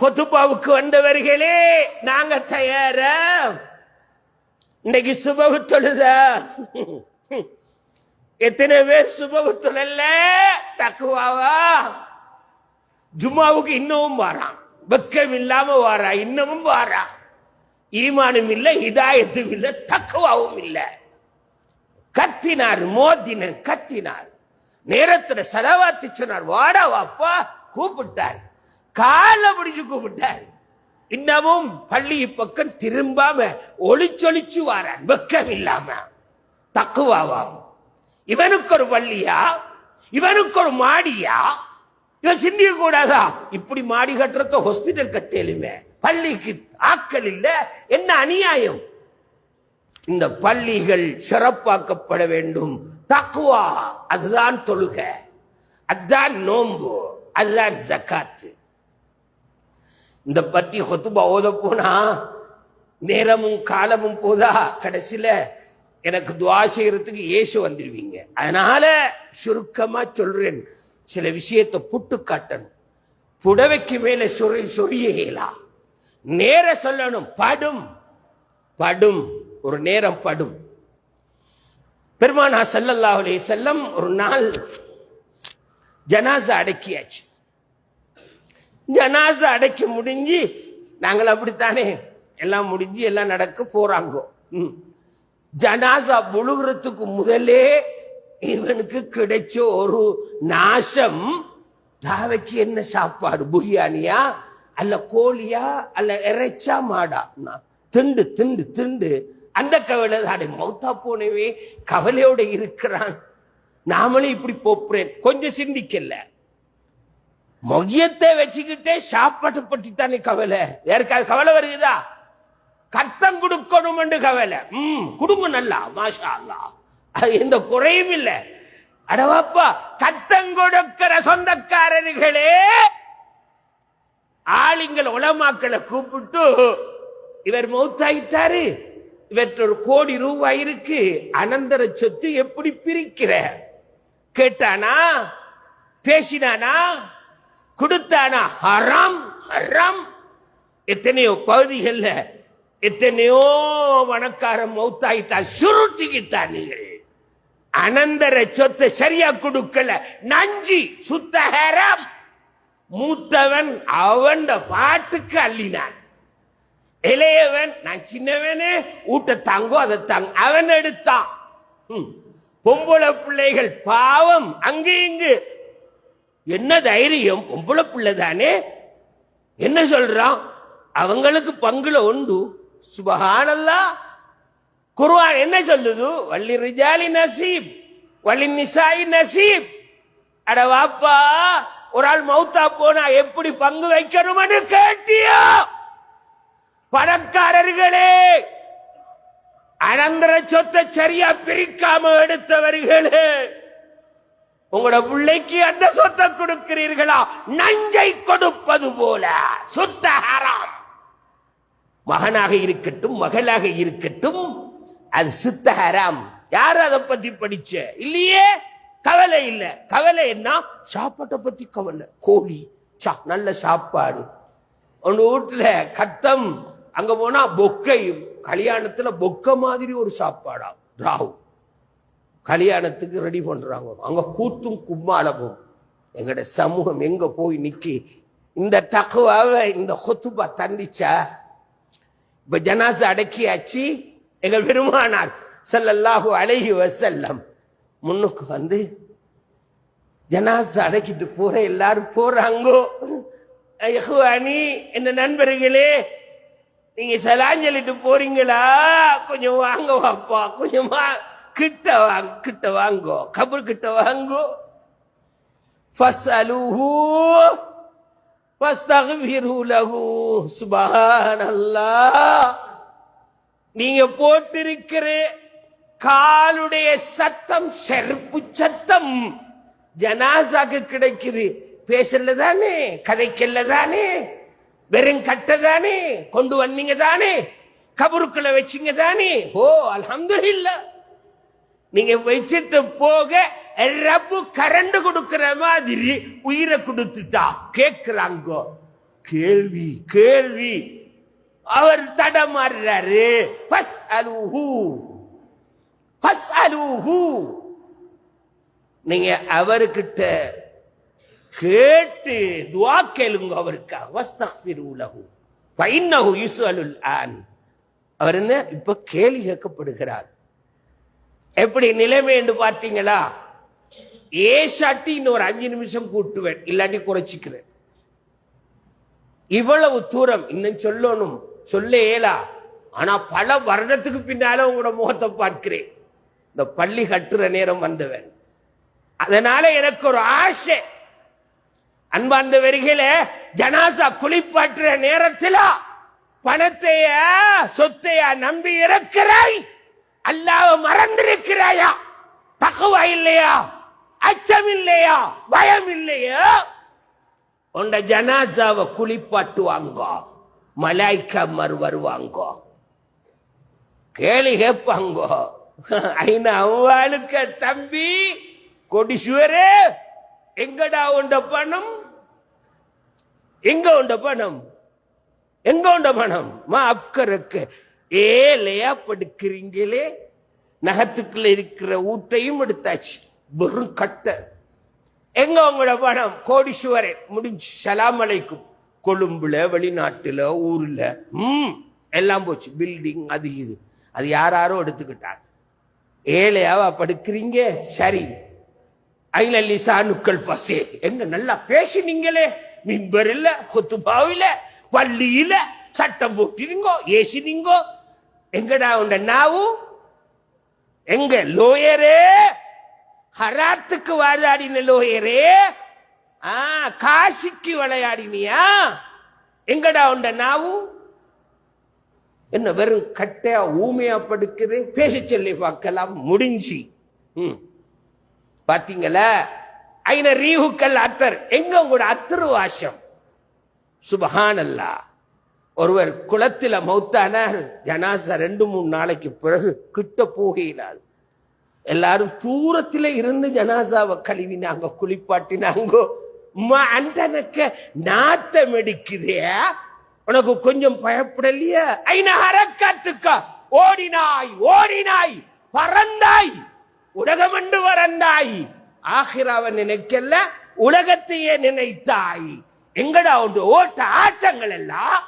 கொத்துப்பாவுக்கு வந்தவர்களே நாங்க தயார இன்னைக்கு சுபகு தொழுதா எத்தனை பேர் சுபகு தொழல தக்குவாவா? ஜும்மாவுக்கு இன்னமும் வாரான். வெக்கம் இல்லாம வாரா இன்னமும் வாரா. ஈமானும் இல்லை இதாயத்தும் இல்லை தக்குவாவும் இல்லை. கத்தினார் மோதினன் கத்தினார். நேரத்துல செலவாத்தி சொன்னார் வாடா வாப்பா கூப்பிட்டார். காலை பிடிச்சு கூப்பிட்டார். இன்னமும் பள்ளி பக்கம் திரும்பாம ஒளிச்சொலிச்சு வாரான் வெக்கம் இல்லாம. தக்குவாவாம் இவனுக்கு ஒரு பள்ளியா? இவனுக்கு ஒரு மாடியா? இவன் சிந்திக்க கூடாதா? இப்படி மாடி கட்டுறத ஹாஸ்பிட்டல் கட்டலுமே பள்ளிக்கு ஆக்கள் இல்ல. என்ன அநியாயம்? இந்த பள்ளிகள் சிறப்பாக்கப்பட வேண்டும். தக்குவா அதுதான் தொழுக. அதுதான் நோன்பு. அதுதான் ஜக்காத்து. இந்த பத்தி ஹொத்துபா ஓத போனா நேரமும் காலமும் போதா கடைசியில எனக்கு துவா செய்யறதுக்கு ஏசு வந்துடுவீங்க அதனால சுருக்கமா சொல்றேன். சில விஷயத்தை புட்டு காட்டணும். புடவைக்கு மேல சொறி சொரியலா நேர சொல்லணும். படும். படும். ஒரு நேரம் படும். பெருமானா ஸல்லல்லாஹு செல்லம் ஒரு நாள் ஜனாசா அடக்கியாச்சு. ஜனாசை அடக்கி முடிஞ்சு நாங்கள் அப்படித்தானே? எல்லாம் முடிஞ்சு எல்லாம் நடக்க போறாங்க. ம். ஜனாசா முழுகிறதுக்கு முதலே இவனுக்கு கிடைச்ச ஒரு நாசம். தாவைக்கு என்ன சாப்பாடு? புரியானியா அல்ல கோழியா? அல்ல இறைச்சா மாடா? நான் திண்டு திண்டு திண்டு. அந்த கவலை அடை மௌத்தா போனவே கவலையோட இருக்கிறான். நாமளும் இப்படி போப்புறேன். கொஞ்சம் சிந்திக்கல. மொகியத்தை வச்சுக்கிட்டே சாப்பாடு பற்றி தானே கவலை. யாருக்காவது கவலை வருகிறதா? கத்தம் கொடுக்கணும் கவலை. ம் குடும்பம் நல்லா மாஷா அல்லா அது எந்த குறையும் இல்லை. அடவாப்பா கத்தம் கொடுக்கிற சொந்தக்காரர்களே ஆளுங்கள் உலமாக்களை கூப்பிட்டு இவர் மௌத்தாயிட்டாரு. இவற்ற ஒரு கோடி ரூபாய் இருக்கு. அனந்தர சொத்து எப்படி பிரிக்கிற? கேட்டானா? பேசினானா? கொடுத்தானா? ஹராம் ஹராம். எத்தனையோ பகுதிகளில் எத்தனையோ வணக்காரம் மௌத்தாயிட்டா சுருட்டிக்கிட்டா நீங்கள் அனந்தர சொத்தை சரியா கொடுக்கல. நஞ்சி சுத்த ஹராம். மூத்தவன் அவன் பாட்டுக்கு அள்ளினான். இளையவன் நான் சின்னவனே ஊட்ட தாங்கோ அதை தாங்க அவன் எடுத்தான். ம். பொம்பளை பிள்ளைகள் பாவம் அங்கு இங்கு. என்ன தைரியம்? பொம்பளை பிள்ளை தானே? என்ன சொல்றான்? அவங்களுக்கு பங்குல உண்டு. சுபகானல்லா. குருவான் என்ன சொல்லுது? வள்ளி ரிஜாலி நசீப் வள்ளி நிசாயி நசீப். அட வாப்பா ஒரு ஆள் மௌத்தா போனா எப்படி பங்கு வைக்கணும்னு கேட்டியா? பணக்காரர்களே அனந்தர சொத்தை சரியா பிரிக்காம எடுத்தவர்களே. உங்களோட பிள்ளைக்கு அந்த சொத்தை கொடுக்கிறீர்களா? நஞ்சை கொடுப்பது போல. சொத்த ஹராம். மகனாக இருக்கட்டும் மகளாக இருக்கட்டும் அது சுத்த ஹராம். யார் அதை பத்தி படிச்ச? இல்லையே? கவலை இல்ல. கவலை என்ன? சாப்பாட்டை பத்தி கவலை. கோழி. நல்ல சாப்பாடு. ஒன்று வீட்டுல கத்தம் அங்க போனா பொக்கையும் கல்யாணத்துல பொக்க மாதிரி ஒரு சாப்பாடா? ராகு கல்யாணத்துக்கு ரெடி பண்றாங்க. அங்க கூத்தும் கும்மாளமும் எங்கட சமூகம் எங்க போய் நிக்கி? இந்த தக்குவாவை இந்த ஹொத்துபா தந்திச்சா? இப்ப ஜனாசு அடக்கியாச்சு. எங்கள் பெருமானார் செல்லல்லாஹு அழகி வசல்லம் முன்னுக்கு வந்து ஜனாசு அடக்கிட்டு போற எல்லாரும் போறாங்கோ. அணி என்ன நண்பர்களே நீங்க சலாஞ்சலிட்டு போறீங்களா? கொஞ்சம் வாங்க வாப்பா கொஞ்சம் கிட்ட வாங்க கிட்ட வாங்கோ. கபர் கிட்ட வாங்கோ. ஃபஸ்அலுஹு ஃபஸ்தக்ஃபிரு லஹு. சுப்ஹானல்லாஹ். நீங்க போட்டிருக்கிற காலுடைய சத்தம் செருப்பு சத்தம் ஜனாசாக்கு கிடைக்குது. பேசல தானே கதைக்கல்ல தானே வெறும் கட்ட தானே கொண்டு வந்தீங்க தானே கபருக்குள்ள வச்சீங்க தானே. ஓ அல்ஹம்துலில்லாஹ். நீங்க வச்சுட்டு போக ரப்பு கரண்ட் கொடுக்கிற மாதிரி உயிரை கொடுத்துட்டா கேக்குறாங்க. கேள்வி கேள்வி. அவர் தடமாறுறாரு. பஸ் அலுஹு பஸ் அலுஹு நீங்க அவர்கிட்ட கேட்டு துவா கேளுங்க அவருக்கு. உலகு லஹு. Use அலுல் on. அவர் என்ன? இப்ப கேள்வி கேட்கப்படுகிறார். எப்படி நிலைமை என்று பார்த்தீங்களா? ஏசாட்டி இன்னொரு அஞ்சு நிமிஷம் கூட்டுவேன் இல்லாட்டி குறைச்சிக்கிறேன். இவ்வளவு தூரம் இன்னும் சொல்லணும் சொல்ல இயலா. ஆனா பல வருடத்துக்கு பின்னால உங்களோட முகத்தை பார்க்கிறேன். இந்த பள்ளி கட்டுற நேரம் வந்தவன். அதனால எனக்கு ஒரு ஆசை. அன்பார்ந்த வரிகள ஜனாசா குளிப்பாட்டுற நேரத்தில் பணத்தைய சொத்தைய நம்பி இருக்கிறாய்? அல்லாஹ் மறந்திருக்கிறாயா? தகவா இல்லையா? அச்சம் இல்லையா பயம் இல்லையா உண்ட ஜனாசாவை குளிப்பாட்டுவாங்க மலாய்க்கம்மர் வருவாங்க கேள்வி கேட்பாங்க. ஐநா அவளுக்கு தம்பி கொடிசுவரே எங்கடா உண்ட பணம்? எங்க உண்ட பணம்? எங்க உண்ட பணம்? மா அப்கருக்கு. ஏலையா படுக்கிறீங்களே நகத்துக்குள்ள இருக்கிற ஊத்தையும் எடுத்தாச்சு. வெறும் கட்டை. எங்க உங்களோட பணம்? கோடீஸ்வரன் முடிஞ்சு. சலாம் அலைக்கும். கொழும்புல வெளிநாட்டுல ஊர்ல. ம் எல்லாம் போச்சு. பில்டிங் அது இது. அது யாராரோ எடுத்துக்கிட்டாங்க. ஏழையாவா படுக்கிறீங்க? சரி. ஐலலிசானுக்கள் பசே எங்க நல்லா பேசினீங்களே மிம்பர் இல்ல கொத்துபாவில பள்ளியில சட்டம் போட்டிருங்கோ ஏசினீங்கோ எங்கடா உண்ட நாவு? எங்க லோயரே? ஹராத்துக்கு வாழாடின லோயரே? ஆ காசிக்கு விளையாடினியா? எங்கடா உண்ட நாவு? என்ன வெறும் கட்டையா ஊமையா படுக்குது? பேச சொல்லி பார்க்கலாம். முடிஞ்சு. ம். பாத்தீங்களா? ஐன ரீஹுக்கல் அத்தர். எங்க உங்களோட அத்தர் வாசம் சுபஹானல்லா. ஒருவர் குளத்தில் மௌத்தானார் ஜனாசா ரெண்டு மூணு நாளைக்கு பிறகு கிட்ட போகையிலாது. எல்லாரும் தூரத்தில் இருந்து ஜனாசாவை கழுவினாங்க குளிப்பாட்டினாங்கோ உம்மா அந்தனக்க நாத்தம் அடிக்குதே உனக்கு கொஞ்சம் பயப்படலையா ஐநா ஹரக்காத்துக்கா ஓடினாய் ஓடினாய் பறந்தாய் உலகம் என்று வறந்தாய். ஆகிராவை நினைக்கல உலகத்தையே நினைத்தாய். எங்கடா உண்டு? ஓட்ட ஆட்டங்கள் எல்லாம்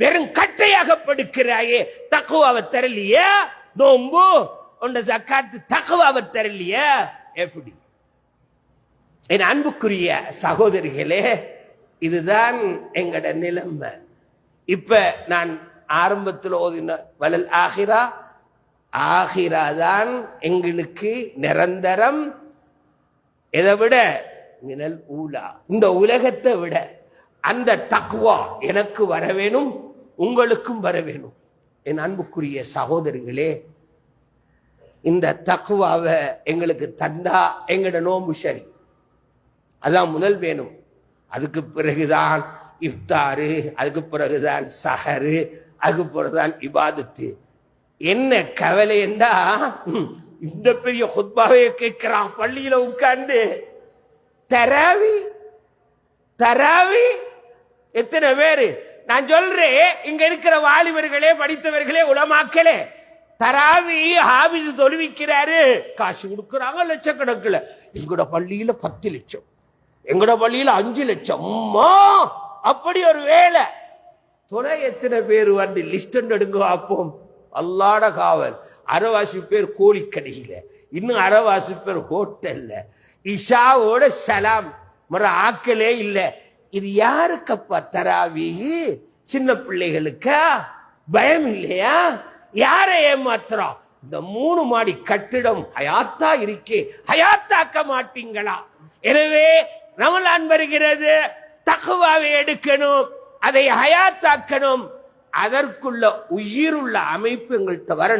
வெறும் கட்டையாக படுக்கிறாயே. தக்குவாவை தரலையே? நோம்பு. உண்ட சக்காத்து தக்குவாவை தரலையே? எப்படி? என் அன்புக்குரிய சகோதரிகளே இதுதான் எங்கட நிலைமை. இப்ப நான் ஆரம்பத்தில் ஓதின வலல் ஆகிரா ஆகிரா தான் எங்களுக்கு நிரந்தரம். எதை விட நிழல் ஊலா. இந்த உலகத்தை விட அந்த தக்குவா எனக்கு வர வேணும். உங்களுக்கும் வர வேணும். என் அன்புக்குரிய சகோதரிகளே இந்த தக்குவாவை எங்களுக்கு தந்தா எங்களோட நோம்பு சரி. அதான் முதல் வேணும். அதுக்கு பிறகுதான் இஃப்தாரு அதுக்கு பிறகுதான் சஹரு அதுக்கு பிறகுதான் இபாதத்து. என்ன கவலை என்றா இந்த பெரிய ஹுத்பாவே கேட்கிறான் பள்ளியில உட்கார்ந்து தராவி தராவி எத்தனை பேரு? நான் சொல்றேன் இங்க இருக்கிற வாலிபர்களே படித்தவர்களே உலமாக்களே தராவி ஹாபிஸ் தொழுவிக்கிறாரு. காசு கொடுக்குறாங்க லட்சக்கணக்கில். எங்கட பள்ளியில பத்து லட்சம். எங்கட பள்ளியில அஞ்சு லட்சம். அப்படி ஒரு வேலை. துணை எத்தனை பேர் வந்து லிஸ்ட் எடுங்க பார்ப்போம். அல்லாட காவல். அரைவாசி பேர் கோழிக்கடையில. இன்னும் அரைவாசி பேர் ஹோட்டல்ல. இஷாவோட சலாம். மற ஆக்கலே இல்லை. இது யாருக்கப்பா தராவி? சின்ன பிள்ளைகளுக்கா? பயம் இல்லையா? யாரை ஏமாத்துறோம்? இந்த மூணு மாடி கட்டிடம் ஹயாத்தா இருக்கே. ஹயாத்தாக்க மாட்டீங்களா? எனவே ரமலான் வருகிறது. தகுவாவை எடுக்கணும். அதை ஹயாத்தாக்கணும். அதற்குள்ள உயிருள்ள அமைப்பு எங்கள்கிட்ட வரணும்.